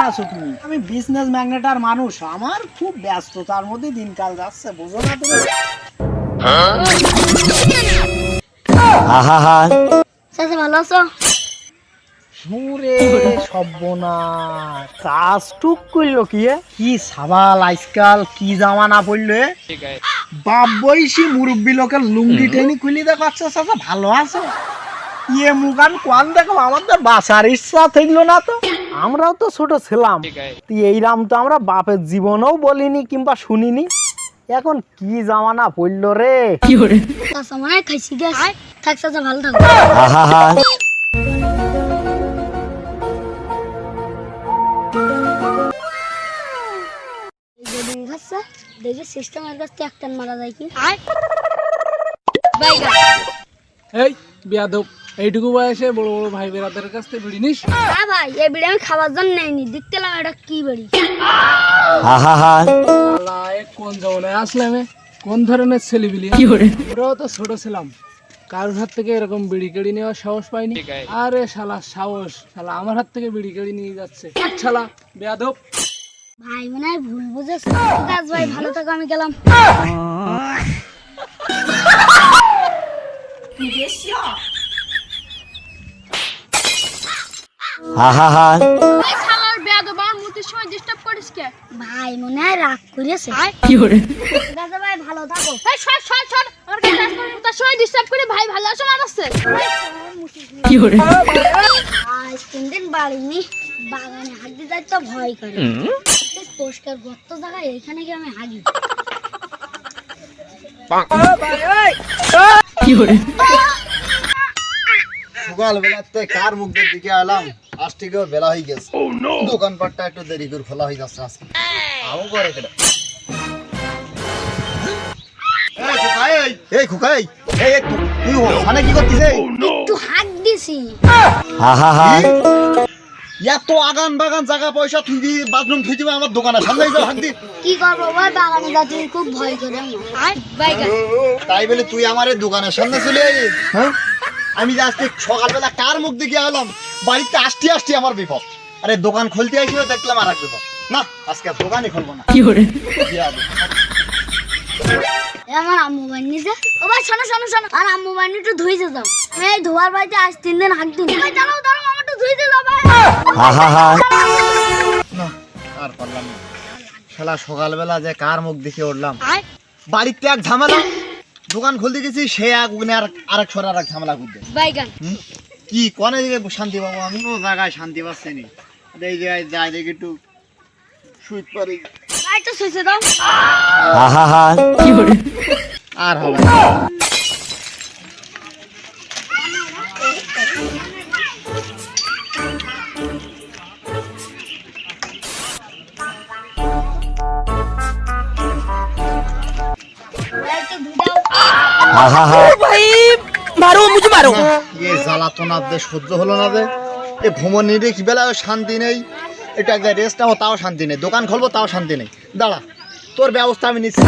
আছো তুমি? আমি বিজনেস ম্যাগনেটার মানুষ আমার খুব ব্যস্ততার মধ্যে দিনকাল যাচ্ছে বুঝো না তুমি? চাচা ভালো আছো? সুরে সর্বনাশ। কাজ টুক করল কি এ? কি সাবাল আজকাল কি জামানা পড়ল বাপ বয়সী মুরব্বী লোকের লুঙ্গি টেনি খুলি দেখাচ্ছে চাচা ভালো আছে? ইয়ে মুগান কোয়ান দেখো আমাদের বাসার ইচ্ছা থাকল না তো। আমরাও তো ছোট ছিলাম। তো এইরাম তো আমরা বাপের জীবনেও বলিনি কিংবা শুনিনি। এখন কি জামানা পড়ল রে? চাচা খাইছি গ্যাস থাক ভালো থাকো। এই যে ডিম খাচ্ছে দেখি সিস্টেমের কাছ থেকে একটা মারা যায় কি? এই বিয়াদব। এইটুকু বয়সে বড় বড় ভাই বেরাদের কাছ থেকে বিড়ি নিস? হ্যাঁ ভাই এই বিড়ি আমি খাবার জন্য নেইনি। দেখতে লাম এটা কি বাড়ি। আল্লাহ, এ কোন জমানায় আসলাম এ? কোন ধরনের ছেলেবিলি ওরাও তো ছোট ছিলাম। কারোর হাত থেকে এরকম বিড়ি কেড়ি নেওয়ার সাহস পাইনি। আরে শালা সাহস। শালা আমার হাত থেকে বিড়ি কেড়ি নিয়ে যাচ্ছে। শালা বেয়াদব। ভাই মনে হয় ভুল বুঝেছে। ভাই ভালো থাকো আমি গেলাম। ভাই শালার বেয়াদব আমার মুতির সময় ডিস্টার্ব করিস কে? ভাই মনে হয় রাগ করেছে। কি করে? দাদা ভাই ভালো থাকো। এই সর সর সর। আমার কাছে আসবে মুতার সময় ডিস্টার্ব করে ভাই ভালো আছে মারাচ্ছে কি করে? আজ তিন দিন বাড়িনি বাগানে হাঁটতে যাই তো ভয় করে। পরিষ্কার গর্ত জায়গায় এইখানে কি আমি হাগি সকাল বেলাতে কার মুখের দিকে এলাম আজ থেকেও বেলা হয়ে গেছে। দোকানপাটটা একটু দেরি করে খোলা হয়ে যাচ্ছে আজকে। আও করে কেটে এই খুকাই এই এই, তুই ওখানে কি করতিস একটু হাঁক দিছি। এত আগান বাগান জায়গা পয়সা তুই বাথরুম দিবে আমার দোকানে। সামনে যাও হাত দি। কি করব ভাই বাগানে যাতে খুব ভয় করে। আমার তাই বলে তুই আমার এই দোকানের সামনে চলে হ্যাঁ? আমি যে আজকে সকালবেলা কার মুখ দিকে এলাম বাড়িতে আসতে আসতে আমার বিপদ। আরে দোকান খুলতে আসিও দেখলাম আর এক বিপদ। না আজকে আর দোকানই খুলবো না। কি হবে? এ আমার আম্মু বানিয়েছে ও ভাই শোনো শোনো শোনো। আর আম্মু বানি একটু ধুইতে যাও। এই ধোয়ার বাড়িতে আজ তিন দিন হাঁক দিন। ভাই দাঁড়াও দাঁড়াও আমার একটু ধুইতে যাও ভাই। না আর পারলাম না। শালা সকালবেলা যে কার মুখ দেখে উঠলাম। বাড়িতে এক ঝামেলা? দোকান খুলতে গেছি সে এক ওখানে আর আরেক সর আরেক ঝামেলা করতে। বাইগান। কি কনে দিকে শান্তি পাবো? আমি কোনো জায়গায় শান্তি পাচ্ছি নি। আর এই জায়গায় যাই দেখি একটু শুইত পারি। ভাই তো শুইতে দাও। আর হবে দাও এ জ্বালাতনা দে সহ্য হলো না দে এ ভ্রমণ নিয়ে কি বেলা শান্তি নেই এটা একটা রেস্ট নেব তাও শান্তি নেই দোকান খুলবো তাও শান্তি নেই দাঁড়া তোর ব্যবস্থা আমি নিচ্ছি